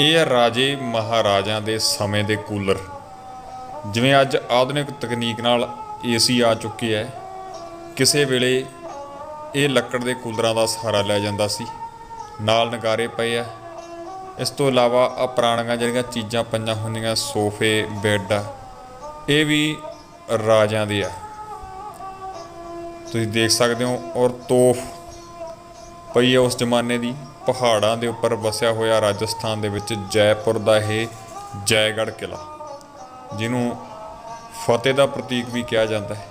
ਇਹ ਹੈ ਰਾਜੇ ਮਹਾਰਾਜਿਆਂ ਦੇ ਸਮੇਂ ਦੇ ਕੂਲਰ। ਜਿਵੇਂ ਅੱਜ ਆਧੁਨਿਕ ਤਕਨੀਕ ਨਾਲ ਏਸੀ ਆ ਚੁੱਕੇ ਹੈ, ਕਿਸੇ ਵੇਲੇ ਇਹ ਲੱਕੜ ਦੇ ਕੂਲਰਾਂ ਦਾ ਸਹਾਰਾ ਲੈ ਜਾਂਦਾ ਸੀ। ਨਾਲ ਨਗਾਰੇ ਪਏ ਆ। ਇਸ ਤੋਂ ਇਲਾਵਾ ਆ ਪੁਰਾਣੀਆਂ ਜਿਹੜੀਆਂ ਚੀਜ਼ਾਂ ਪਈਆਂ ਹੁੰਦੀਆਂ, ਸੋਫੇ, ਬੈੱਡ ਇਹ ਵੀ ਰਾਜਿਆਂ ਦੇ ਆ। ਤੁਸੀਂ ਦੇਖ ਸਕਦੇ ਹੋ ਔਰ ਤੋਫ ਪਈ ਹੈ ਉਸ ਜ਼ਮਾਨੇ ਦੀ। ਪਹਾੜਾਂ ਦੇ ਉੱਪਰ ਵਸਿਆ ਹੋਇਆ ਰਾਜਸਥਾਨ ਦੇ ਵਿੱਚ ਜੈਪੁਰ ਦਾ ਇਹ ਜੈਗੜ੍ਹ ਕਿਲਾ ਜਿਹਨੂੰ ਫਤਿਹ ਦਾ ਪ੍ਰਤੀਕ ਵੀ ਕਿਹਾ ਜਾਂਦਾ ਹੈ।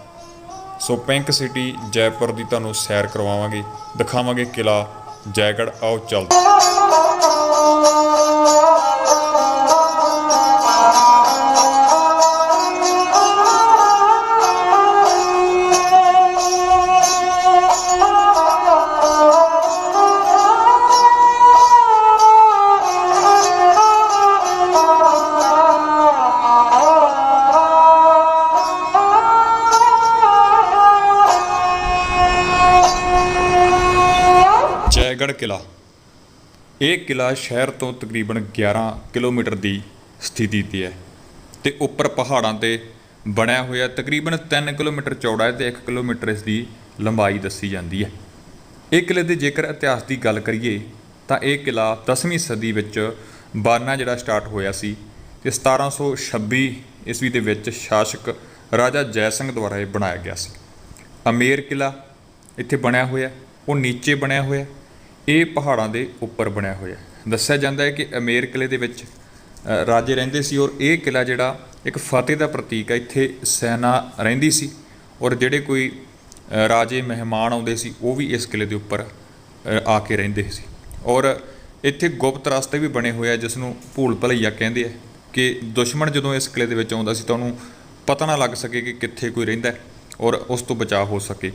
ਸੋ ਪਿੰਕ ਸਿਟੀ ਜੈਪੁਰ ਦੀ ਤੁਹਾਨੂੰ ਸੈਰ ਕਰਵਾਵਾਂਗੇ, ਦਿਖਾਵਾਂਗੇ ਕਿਲਾ ਜੈਗੜ੍ਹ। ਆਓ ਚੱਲਦੇ ਜੈਗੜ੍ਹ ਕਿਲਾ। ਇਹ ਕਿਲਾ ਸ਼ਹਿਰ ਤੋਂ ਤਕਰੀਬਨ 11 ਕਿਲੋਮੀਟਰ ਦੀ ਸਥਿਤੀ ਤੇ ਹੈ ਤੇ ਉੱਪਰ ਪਹਾੜਾਂ ਤੇ ਬਣਿਆ ਹੋਇਆ ਤਕਰੀਬਨ 3 ਕਿਲੋਮੀਟਰ ਚੌੜਾ ਹੈ ਤੇ 1 ਕਿਲੋਮੀਟਰ ਇਸ ਦੀ ਲੰਬਾਈ ਦੱਸੀ ਜਾਂਦੀ ਹੈ। ਇਹ ਕਿਲੇ ਦੇ ਜੇਕਰ ਇਤਿਹਾਸ ਦੀ ਗੱਲ ਕਰੀਏ ਤਾਂ ਇਹ ਕਿਲਾ 10ਵੀਂ ਸਦੀ ਵਿੱਚ ਬਾਨਾ ਜਿਹੜਾ ਸਟਾਰਟ ਹੋਇਆ ਸੀ ਤੇ 1726 ਈਸਵੀ ਦੇ ਵਿੱਚ ਸ਼ਾਸਕ ਰਾਜਾ ਜੈ ਸਿੰਘ ਦੁਆਰਾ ਇਹ ਬਣਾਇਆ ਗਿਆ ਸੀ। ਅਮੇਰ ਕਿਲਾ ਇੱਥੇ ਬਣਿਆ ਹੋਇਆ, ਉਹ ਨੀਚੇ ਬਣਿਆ ਹੋਇਆ ਇਹ ਪਹਾੜਾਂ ਦੇ ਉੱਪਰ ਬਣਿਆ ਹੋਇਆ ਦੱਸਿਆ ਜਾਂਦਾ ਹੈ ਕਿ ਅਮੇਰ ਕਿਲੇ ਦੇ ਵਿੱਚ ਰਾਜੇ ਰਹਿੰਦੇ ਸੀ ਔਰ ਇਹ ਕਿਲਾ ਜਿਹੜਾ ਇੱਕ ਫਤਿਹ ਦਾ ਪ੍ਰਤੀਕ ਹੈ, ਇੱਥੇ ਸੈਨਾ ਰਹਿੰਦੀ ਸੀ ਔਰ ਜਿਹੜੇ ਕੋਈ ਰਾਜੇ ਮਹਿਮਾਨ ਆਉਂਦੇ ਸੀ, ਉਹ ਵੀ ਇਸ ਕਿਲੇ ਦੇ ਉੱਪਰ ਆ ਕੇ ਰਹਿੰਦੇ ਸੀ। ਔਰ ਇੱਥੇ ਗੁਪਤ ਰਸਤੇ ਵੀ ਬਣੇ ਹੋਏ ਆ ਜਿਸ ਨੂੰ ਭੂਲ ਭਲਈਆ ਕਹਿੰਦੇ ਆ ਕਿ ਦੁਸ਼ਮਣ ਜਦੋਂ ਇਸ ਕਿਲੇ ਦੇ ਵਿੱਚ ਆਉਂਦਾ ਸੀ ਤਾਂ ਉਹਨੂੰ ਪਤਾ ਨਾ ਲੱਗ ਸਕੇ ਕਿ ਕਿੱਥੇ ਕੋਈ ਰਹਿੰਦਾ ਔਰ ਉਸ ਤੋਂ ਬਚਾਅ ਹੋ ਸਕੇ।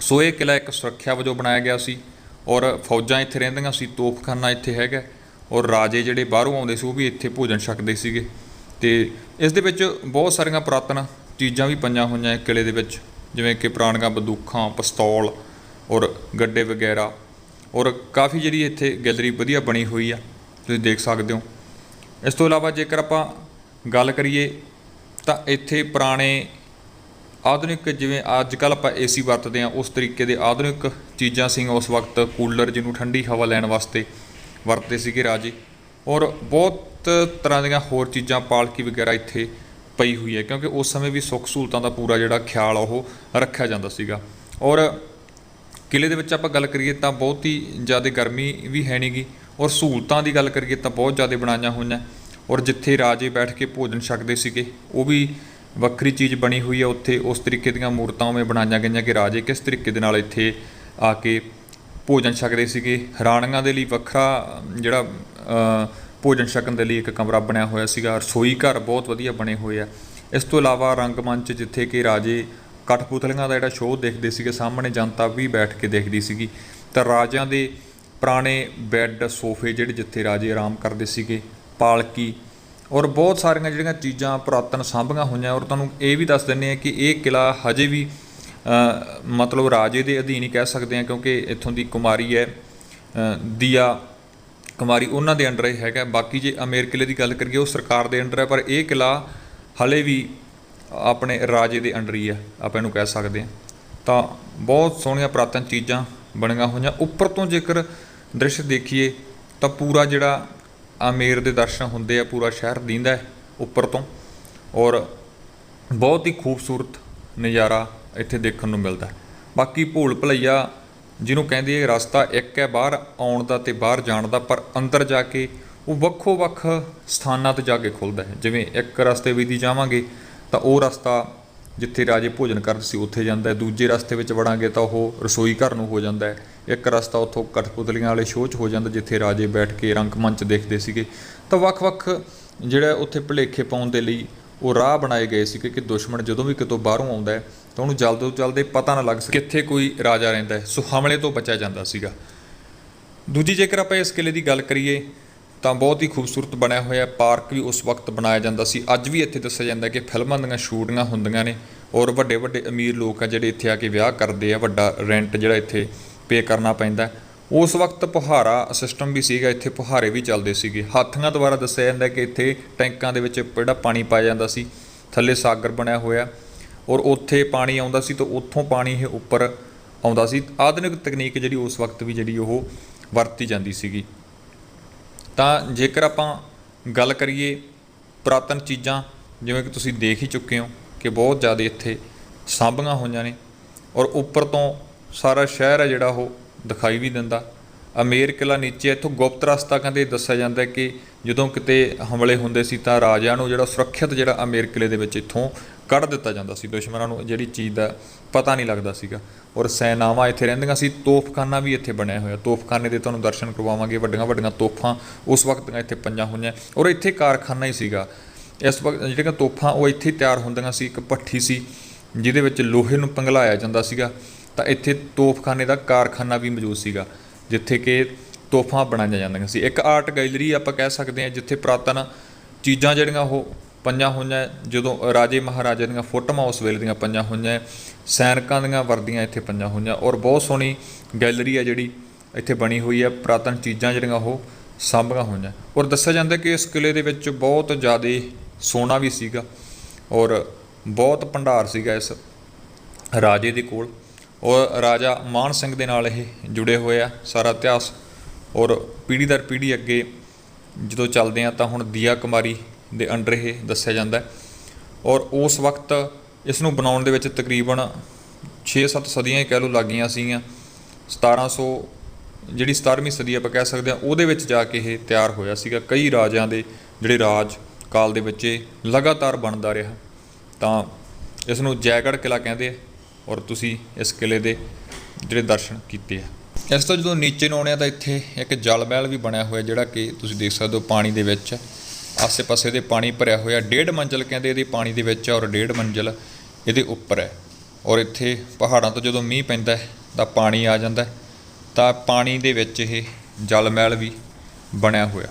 ਸੋ ਇਹ ਕਿਲਾ ਇੱਕ ਸੁਰੱਖਿਆ ਵਜੋਂ ਬਣਾਇਆ ਗਿਆ ਸੀ। ਔਰ ਫੌਜਾਂ ਇੱਥੇ ਰਹਿੰਦੀਆਂ ਸੀ, ਤੋਪਖਾਨਾ ਇੱਥੇ ਹੈਗਾ, ਔਰ ਰਾਜੇ ਜਿਹੜੇ ਬਾਹਰੋਂ ਆਉਂਦੇ ਸੀ, ਉਹ ਵੀ ਇੱਥੇ ਭੋਜਨ ਛਕਦੇ ਸੀਗੇ। ਤੇ ਇਸ ਦੇ ਵਿੱਚ ਬਹੁਤ ਸਾਰੀਆਂ ਪੁਰਾਤਨ ਚੀਜ਼ਾਂ ਵੀ ਪਈਆਂ ਹੋਈਆਂ ਇਹ ਕਿਲੇ ਦੇ ਵਿੱਚ, ਜਿਵੇਂ ਕਿ ਪੁਰਾਣੀਆਂ ਬੰਦੂਕਾਂ, ਪਿਸਤੌਲ ਔਰ ਗੱਡੇ ਵਗੈਰਾ। ਔਰ ਕਾਫੀ ਜਿਹੜੀ ਇੱਥੇ ਗੈਲਰੀ ਵਧੀਆ ਬਣੀ ਹੋਈ ਆ, ਤੁਸੀਂ ਦੇਖ ਸਕਦੇ ਹੋ। ਇਸ ਤੋਂ ਇਲਾਵਾ ਜੇਕਰ ਆਪਾਂ ਗੱਲ ਕਰੀਏ, ਤਾਂ ਇੱਥੇ ਪੁਰਾਣੇ ਆਧੁਨਿਕ ਜਿਵੇਂ ਅੱਜ ਕੱਲ ਆਪਾਂ ਏਸੀ ਵਰਤਦੇ ਆ ਉਸ ਤਰੀਕੇ ਦੇ ਆਧੁਨਿਕ ਚੀਜ਼ਾਂ ਸੀ ਉਸ ਵਕਤ, ਕੂਲਰ ਜਿਹਨੂੰ ਠੰਡੀ ਹਵਾ ਲੈਣ ਵਾਸਤੇ ਵਰਤਦੇ ਸੀਗੇ ਰਾਜੇ। ਔਰ ਬਹੁਤ ਤਰ੍ਹਾਂ ਦੀਆਂ ਹੋਰ ਚੀਜ਼ਾਂ ਪਾਲਕੀ ਵਗੈਰਾ ਇੱਥੇ ਪਈ ਹੋਈ ਹੈ, ਕਿਉਂਕਿ ਉਸ ਸਮੇਂ ਵੀ ਸੁੱਖ ਸਹੂਲਤਾਂ ਦਾ ਪੂਰਾ ਜਿਹੜਾ ਖਿਆਲ ਉਹ ਰੱਖਿਆ ਜਾਂਦਾ ਸੀਗਾ। ਔਰ ਕਿਲੇ ਦੇ ਵਿੱਚ ਆਪਾਂ ਗੱਲ ਕਰੀਏ ਤਾਂ ਬਹੁਤ ਹੀ ਜ਼ਿਆਦਾ ਗਰਮੀ ਵੀ ਹੈ ਨਹੀਂਗੀ ਔਰ ਸਹੂਲਤਾਂ ਦੀ ਗੱਲ ਕਰੀਏ ਤਾਂ ਬਹੁਤ ਜ਼ਿਆਦਾ ਬਣਾਈਆਂ ਹੋਈਆਂ। ਔਰ ਜਿੱਥੇ ਰਾਜੇ ਬੈਠ ਕੇ ਭੋਜਨ ਛਕਦੇ ਸੀਗੇ, ਉਹ ਵੀ ਵੱਖਰੀ ਚੀਜ਼ ਬਣੀ ਹੋਈ ਹੈ, ਉੱਥੇ ਉਸ ਤਰੀਕੇ ਦੀਆਂ ਮੂਰਤਾਂ ਉਵੇਂ ਬਣਾਈਆਂ ਗਈਆਂ ਕਿ ਰਾਜੇ ਕਿਸ ਤਰੀਕੇ ਦੇ ਨਾਲ ਇੱਥੇ ਆ ਕੇ ਭੋਜਨ ਛਕਦੇ ਸੀਗੇ। ਰਾਣੀਆਂ ਦੇ ਲਈ ਵੱਖਰਾ, ਜਿਹੜਾ ਭੋਜਨ ਛਕਣ ਦੇ ਲਈ ਇੱਕ ਕਮਰਾ ਬਣਿਆ ਹੋਇਆ ਸੀਗਾ। ਰਸੋਈ ਘਰ ਬਹੁਤ ਵਧੀਆ ਬਣੇ ਹੋਏ ਆ। ਇਸ ਤੋਂ ਇਲਾਵਾ ਰੰਗਮੰਚ ਜਿੱਥੇ ਕਿ ਰਾਜੇ ਕਠਪੁਤਲੀਆਂ ਦਾ ਜਿਹੜਾ ਸ਼ੋਅ ਦੇਖਦੇ ਸੀਗੇ, ਸਾਹਮਣੇ ਜਨਤਾ ਵੀ ਬੈਠ ਕੇ ਦੇਖਦੀ ਸੀਗੀ। ਤਾਂ ਰਾਜਿਆਂ ਦੇ ਪੁਰਾਣੇ ਬੈੱਡ, ਸੋਫੇ ਜਿਹੜੇ ਜਿੱਥੇ ਰਾਜੇ ਆਰਾਮ ਕਰਦੇ ਸੀਗੇ, ਪਾਲਕੀ ਔਰ ਬਹੁਤ ਸਾਰੀਆਂ ਜਿਹੜੀਆਂ ਚੀਜ਼ਾਂ ਪੁਰਾਤਨ ਸਾਂਭੀਆਂ ਹੋਈਆਂ, ਔਰ ਤੁਹਾਨੂੰ ਇਹ ਵੀ ਦੱਸ ਦਿੰਨੇ ਆ ਕਿ ਇਹ ਕਿਲਾ ਹਜੇ ਵੀ ਮਤਲਬ ਰਾਜੇ ਦੇ ਅਧੀਨ ਹੀ ਕਹਿ ਸਕਦੇ ਆ ਕਿਉਂਕਿ ਇੱਥੋਂ ਦੀ ਕੁਮਾਰੀ ਹੈ ਦੀਆ ਕੁਮਾਰੀ ਉਹਨਾਂ ਦੇ ਅੰਡਰ ਹੀ ਹੈਗਾ। ਬਾਕੀ ਜੇ ਅਮੇਰ ਕਿਲੇ ਦੀ ਗੱਲ ਕਰੀਏ, ਉਹ ਸਰਕਾਰ ਦੇ ਅੰਡਰ ਹੈ, ਪਰ ਇਹ ਕਿਲਾ ਹਲੇ ਵੀ ਆਪਣੇ ਰਾਜੇ ਦੇ ਅੰਡਰ ਹੀ ਹੈ, ਆਪਾਂ ਇਹਨੂੰ ਕਹਿ ਸਕਦੇ ਹਾਂ। ਤਾਂ ਬਹੁਤ ਸੋਹਣੀਆਂ ਪੁਰਾਤਨ ਚੀਜ਼ਾਂ ਬਣੀਆਂ ਹੋਈਆਂ। ਉੱਪਰ ਤੋਂ ਜੇਕਰ ਦ੍ਰਿਸ਼ ਦੇਖੀਏ, ਤਾਂ ਪੂਰਾ ਜਿਹੜਾ ਆਮੇਰ ਦੇ ਦਰਸ਼ਨ ਹੁੰਦੇ ਆ, ਪੂਰਾ ਸ਼ਹਿਰ ਦਿੰਦਾ ਉੱਪਰ ਤੋਂ। ਔਰ ਬਹੁਤ ਹੀ ਖੂਬਸੂਰਤ ਨਜ਼ਾਰਾ ਇੱਥੇ ਦੇਖਣ ਨੂੰ ਮਿਲਦਾ ਬਾਕੀ ਭੂਲ ਭਲਈਆ ਜਿਹਨੂੰ ਕਹਿੰਦੇ ਆ ਰਸਤਾ ਇੱਕ ਹੈ ਬਾਹਰ ਆਉਣ ਦਾ ਤੇ ਬਾਹਰ ਜਾਣ ਦਾ, ਪਰ ਅੰਦਰ ਜਾ ਕੇ ਉਹ ਵੱਖੋ ਵੱਖ ਸਥਾਨਾਂ ਤੇ ਜਾ ਕੇ ਖੁੱਲਦਾ ਹੈ। ਜਿਵੇਂ ਇੱਕ ਰਸਤੇ ਵੀ ਦੀ ਜਾਵਾਂਗੇ ਤਾਂ ਉਹ ਰਸਤਾ ਜਿੱਥੇ ਰਾਜੇ ਭੋਜਨ ਕਰਦੇ ਸੀ, ਉੱਥੇ ਜਾਂਦਾ ਹੈ। ਦੂਜੇ ਰਸਤੇ ਵਿੱਚ ਵੜਾਂਗੇ ਤਾਂ ਉਹ ਰਸੋਈ ਘਰ ਨੂੰ ਹੋ ਜਾਂਦਾ ਹੈ। ਇੱਕ ਰਸਤਾ ਉੱਥੋਂ ਕਠਪੁਤਲੀਆਂ ਵਾਲੇ ਸ਼ੋਅ 'ਚ ਹੋ ਜਾਂਦਾ, ਜਿੱਥੇ ਰਾਜੇ ਬੈਠ ਕੇ ਰੰਗਮੰਚ ਦੇਖਦੇ ਸੀਗੇ। ਤਾਂ ਵੱਖ-ਵੱਖ ਜਿਹੜਾ ਉੱਥੇ ਭੁਲੇਖੇ ਪਾਉਣ ਦੇ ਲਈ ਉਹ ਰਾਹ ਬਣਾਏ ਗਏ ਸੀ ਕਿ ਦੁਸ਼ਮਣ ਜਦੋਂ ਵੀ ਕਿਤੋਂ ਬਾਹਰੋਂ ਆਉਂਦਾ ਹੈ, ਤਾਂ ਉਹਨੂੰ ਜਲਦ ਤੋਂ ਜਲਦ ਇਹ ਪਤਾ ਨਾ ਲੱਗ ਸਕੇ ਕਿੱਥੇ ਕੋਈ ਰਾਜਾ ਰਹਿੰਦਾ ਹੈ। ਸੋ ਹਮਲੇ ਤੋਂ ਬਚਿਆ ਜਾਂਦਾ ਸੀਗਾ। ਦੂਜੀ ਜੇਕਰ ਆਪਾਂ ਇਸ ਕਿਲੇ ਦੀ ਗੱਲ ਕਰੀਏ ਤਾਂ ਬਹੁਤ ਹੀ ਖੂਬਸੂਰਤ ਬਣਿਆ ਹੋਇਆ ਪਾਰਕ ਵੀ ਉਸ ਵਕਤ ਬਣਾਇਆ ਜਾਂਦਾ ਸੀ। ਅੱਜ ਵੀ ਇੱਥੇ ਦੱਸਿਆ ਜਾਂਦਾ ਕਿ ਫਿਲਮਾਂ ਦੀਆਂ ਸ਼ੂਟਿੰਗਾਂ ਹੁੰਦੀਆਂ ਨੇ ਔਰ ਵੱਡੇ ਵੱਡੇ ਅਮੀਰ ਲੋਕ ਆ ਜਿਹੜੇ ਇੱਥੇ ਆ ਕੇ ਵਿਆਹ ਕਰਦੇ ਆ। ਵੱਡਾ ਰੈਂਟ ਜਿਹੜਾ ਇੱਥੇ ਪੇ ਕਰਨਾ ਪੈਂਦਾ। ਉਸ ਵਕਤ ਪੁਹਾਰਾ ਸਿਸਟਮ ਵੀ ਸੀਗਾ, ਇੱਥੇ ਪੁਹਾਰੇ ਵੀ ਚੱਲਦੇ ਸੀਗੇ। ਹਾਥੀਆਂ ਦੁਆਰਾ ਦੱਸਿਆ ਜਾਂਦਾ ਕਿ ਇੱਥੇ ਟੈਂਕਾਂ ਦੇ ਵਿੱਚ ਜਿਹੜਾ ਪਾਣੀ ਪਾਇਆ ਜਾਂਦਾ ਸੀ, ਥੱਲੇ ਸਾਗਰ ਬਣਿਆ ਹੋਇਆ ਔਰ ਉੱਥੇ ਪਾਣੀ ਆਉਂਦਾ ਸੀ ਤਾਂ ਉੱਥੋਂ ਪਾਣੀ ਇਹ ਉੱਪਰ ਆਉਂਦਾ ਸੀ। ਆਧੁਨਿਕ ਤਕਨੀਕ ਜਿਹੜੀ ਉਸ ਵਕਤ ਵੀ ਜਿਹੜੀ ਉਹ ਵਰਤੀ ਜਾਂਦੀ ਸੀਗੀ। ਤਾਂ ਜੇਕਰ ਆਪਾਂ ਗੱਲ ਕਰੀਏ ਪੁਰਾਤਨ ਚੀਜ਼ਾਂ, ਜਿਵੇਂ ਕਿ ਤੁਸੀਂ ਦੇਖ ਹੀ ਚੁੱਕੇ ਹੋ ਕਿ ਬਹੁਤ ਜ਼ਿਆਦਾ ਇੱਥੇ ਸਾਂਭੀਆਂ ਹੋਈਆਂ ਨੇ ਔਰ ਉੱਪਰ ਤੋਂ ਸਾਰਾ ਸ਼ਹਿਰ ਹੈ ਜਿਹੜਾ ਉਹ ਦਿਖਾਈ ਵੀ ਦਿੰਦਾ। ਅਮੇਰ ਕਿਲਾ ਨੀਚੇ, ਇੱਥੋਂ ਗੁਪਤ ਰਸਤਾ ਕਹਿੰਦੇ ਦੱਸਿਆ ਜਾਂਦਾ ਕਿ ਜਦੋਂ ਕਿਤੇ ਹਮਲੇ ਹੁੰਦੇ ਸੀ ਤਾਂ ਰਾਜਿਆਂ ਨੂੰ ਜਿਹੜਾ ਸੁਰੱਖਿਅਤ ਜਿਹੜਾ ਅਮੇਰ ਕਿਲੇ ਦੇ ਵਿੱਚ ਇੱਥੋਂ ਕੱਢ ਦਿੱਤਾ ਜਾਂਦਾ ਸੀ, ਦੁਸ਼ਮਣਾਂ ਨੂੰ ਜਿਹੜੀ ਚੀਜ਼ ਦਾ ਪਤਾ ਨਹੀਂ ਲੱਗਦਾ ਸੀਗਾ। ਔਰ ਸੈਨਾਵਾਂ ਇੱਥੇ ਰਹਿੰਦੀਆਂ ਸੀ, ਤੋਪਖਾਨਾ ਵੀ ਇੱਥੇ ਬਣਿਆ ਹੋਇਆ। ਤੋਪਖਾਨੇ ਦੇ ਤੁਹਾਨੂੰ ਦਰਸ਼ਨ ਕਰਵਾਵਾਂਗੇ ਵੱਡੀਆਂ ਵੱਡੀਆਂ ਤੋਪਾਂ ਉਸ ਵਕਤ ਦੀਆਂ ਇੱਥੇ ਪੰਜਾਂ ਹੋਈਆਂ। ਔਰ ਇੱਥੇ ਕਾਰਖਾਨਾ ਹੀ ਸੀਗਾ। ਇਸ ਵਕਤ ਜਿਹੜੀਆਂ ਤੋਪਾਂ ਉਹ ਇੱਥੇ ਹੀ ਤਿਆਰ ਹੁੰਦੀਆਂ ਸੀ, ਇੱਕ ਭੱਠੀ ਸੀ, ਜਿਹਦੇ ਵਿੱਚ ਲੋਹੇ ਨੂੰ ਪਿਘਲਾਇਆ ਜਾਂਦਾ ਸੀਗਾ। ਤਾਂ ਇੱਥੇ ਤੋਪਖਾਨੇ ਦਾ ਕਾਰਖਾਨਾ ਵੀ ਮੌਜੂਦ ਸੀਗਾ। ਜਿੱਥੇ ਕਿ ਤੋਹਫਾਂ ਬਣਾਈਆਂ ਜਾਂਦੀਆਂ ਸੀ। ਇੱਕ ਆਰਟ ਗੈਲਰੀ ਆਪਾਂ ਕਹਿ ਸਕਦੇ ਹਾਂ ਜਿੱਥੇ ਪੁਰਾਤਨ ਚੀਜ਼ਾਂ ਜਿਹੜੀਆਂ ਉਹ ਪੰਜਾਂ ਹੋਈਆਂ, ਜਦੋਂ ਰਾਜੇ ਮਹਾਰਾਜੇ ਦੀਆਂ ਫੋਟੋਆਂ ਉਸ ਵੇਲੇ ਦੀਆਂ ਪੰਜਾਂ ਹੋਈਆਂ, ਸੈਨਿਕਾਂ ਦੀਆਂ ਵਰਦੀਆਂ ਇੱਥੇ ਪੰਜਾਂ ਹੋਈਆਂ ਔਰ ਬਹੁਤ ਸੋਹਣੀ ਗੈਲਰੀ ਹੈ ਜਿਹੜੀ ਇੱਥੇ ਬਣੀ ਹੋਈ ਹੈ ਪੁਰਾਤਨ ਚੀਜ਼ਾਂ ਜਿਹੜੀਆਂ ਉਹ ਸਾਂਭੀਆਂ ਹੋਈਆਂ। ਔਰ ਦੱਸਿਆ ਜਾਂਦਾ ਕਿ ਇਸ ਕਿਲੇ ਦੇ ਵਿੱਚ ਬਹੁਤ ਜ਼ਿਆਦਾ ਸੋਨਾ ਵੀ ਸੀਗਾ ਔਰ ਬਹੁਤ ਭੰਡਾਰ ਸੀਗਾ ਇਸ ਰਾਜੇ ਦੇ ਕੋਲ। ਔਰ ਰਾਜਾ ਮਾਨ ਸਿੰਘ ਦੇ ਨਾਲ ਇਹ ਜੁੜੇ ਹੋਏ ਆ, ਸਾਰਾ ਇਤਿਹਾਸ। ਔਰ ਪੀੜ੍ਹੀ ਦਰ ਪੀੜ੍ਹੀ ਅੱਗੇ ਜਦੋਂ ਚੱਲਦੇ ਆ ਤਾਂ ਹੁਣ ਦੀਆ ਕੁਮਾਰੀ ਦੇ ਅੰਡਰ ਇਹ ਦੱਸਿਆ ਜਾਂਦਾ ਔਰ ਉਸ ਵਕਤ ਇਸ ਨੂੰ ਬਣਾਉਣ ਦੇ ਵਿੱਚ ਤਕਰੀਬਨ 6-7 ਸਦੀਆਂ ਹੀ ਕਹਿ ਲਓ ਲੱਗੀਆਂ ਸੀਗੀਆਂ। 1700 ਜਿਹੜੀ 17ਵੀਂ ਸਦੀ ਆਪਾਂ ਕਹਿ ਸਕਦੇ ਆ, ਉਹਦੇ ਵਿੱਚ ਜਾ ਕੇ ਇਹ ਤਿਆਰ ਹੋਇਆ ਸੀਗਾ। ਕਈ ਰਾਜਿਆਂ ਦੇ ਜਿਹੜੇ ਰਾਜ ਕਾਲ ਦੇ ਵਿੱਚ ਇਹ ਲਗਾਤਾਰ ਬਣਦਾ ਰਿਹਾ। ਤਾਂ ਇਸ ਨੂੰ ਜੈਗੜ ਕਿਲਾ ਕਹਿੰਦੇ ਆ। ਔਰ ਤੁਸੀਂ ਇਸ ਕਿਲੇ ਦੇ ਜਿਹੜੇ ਦਰਸ਼ਨ ਕੀਤੇ ਆ। ਇਸ ਤੋਂ ਜਦੋਂ ਨੀਚੇ ਨੂੰ ਆਉਣੇ ਆ ਤਾਂ ਇੱਥੇ ਇੱਕ ਜਲ ਮਹਿਲ ਵੀ ਬਣਿਆ ਹੋਇਆ ਜਿਹੜਾ ਕਿ ਤੁਸੀਂ ਦੇਖ ਸਕਦੇ ਹੋ ਪਾਣੀ ਦੇ ਵਿੱਚ। ਆਸੇ-ਪਾਸੇ ਦੇ ਪਾਣੀ ਭਰਿਆ ਹੋਇਆ, ਡੇਢ ਮੰਜ਼ਲ ਕਹਿੰਦੇ ਇਹਦੇ ਪਾਣੀ ਦੇ ਵਿੱਚ ਔਰ ਡੇਢ ਮੰਜ਼ਲ ਇਹਦੇ ਉੱਪਰ ਹੈ। ਔਰ ਇੱਥੇ ਪਹਾੜਾਂ ਤੋਂ ਜਦੋਂ ਮੀਂਹ ਪੈਂਦਾ ਤਾਂ ਪਾਣੀ ਆ ਜਾਂਦਾ ਤਾਂ ਪਾਣੀ ਦੇ ਵਿੱਚ ਇਹ ਜਲ ਮਹਿਲ ਵੀ ਬਣਿਆ ਹੋਇਆ।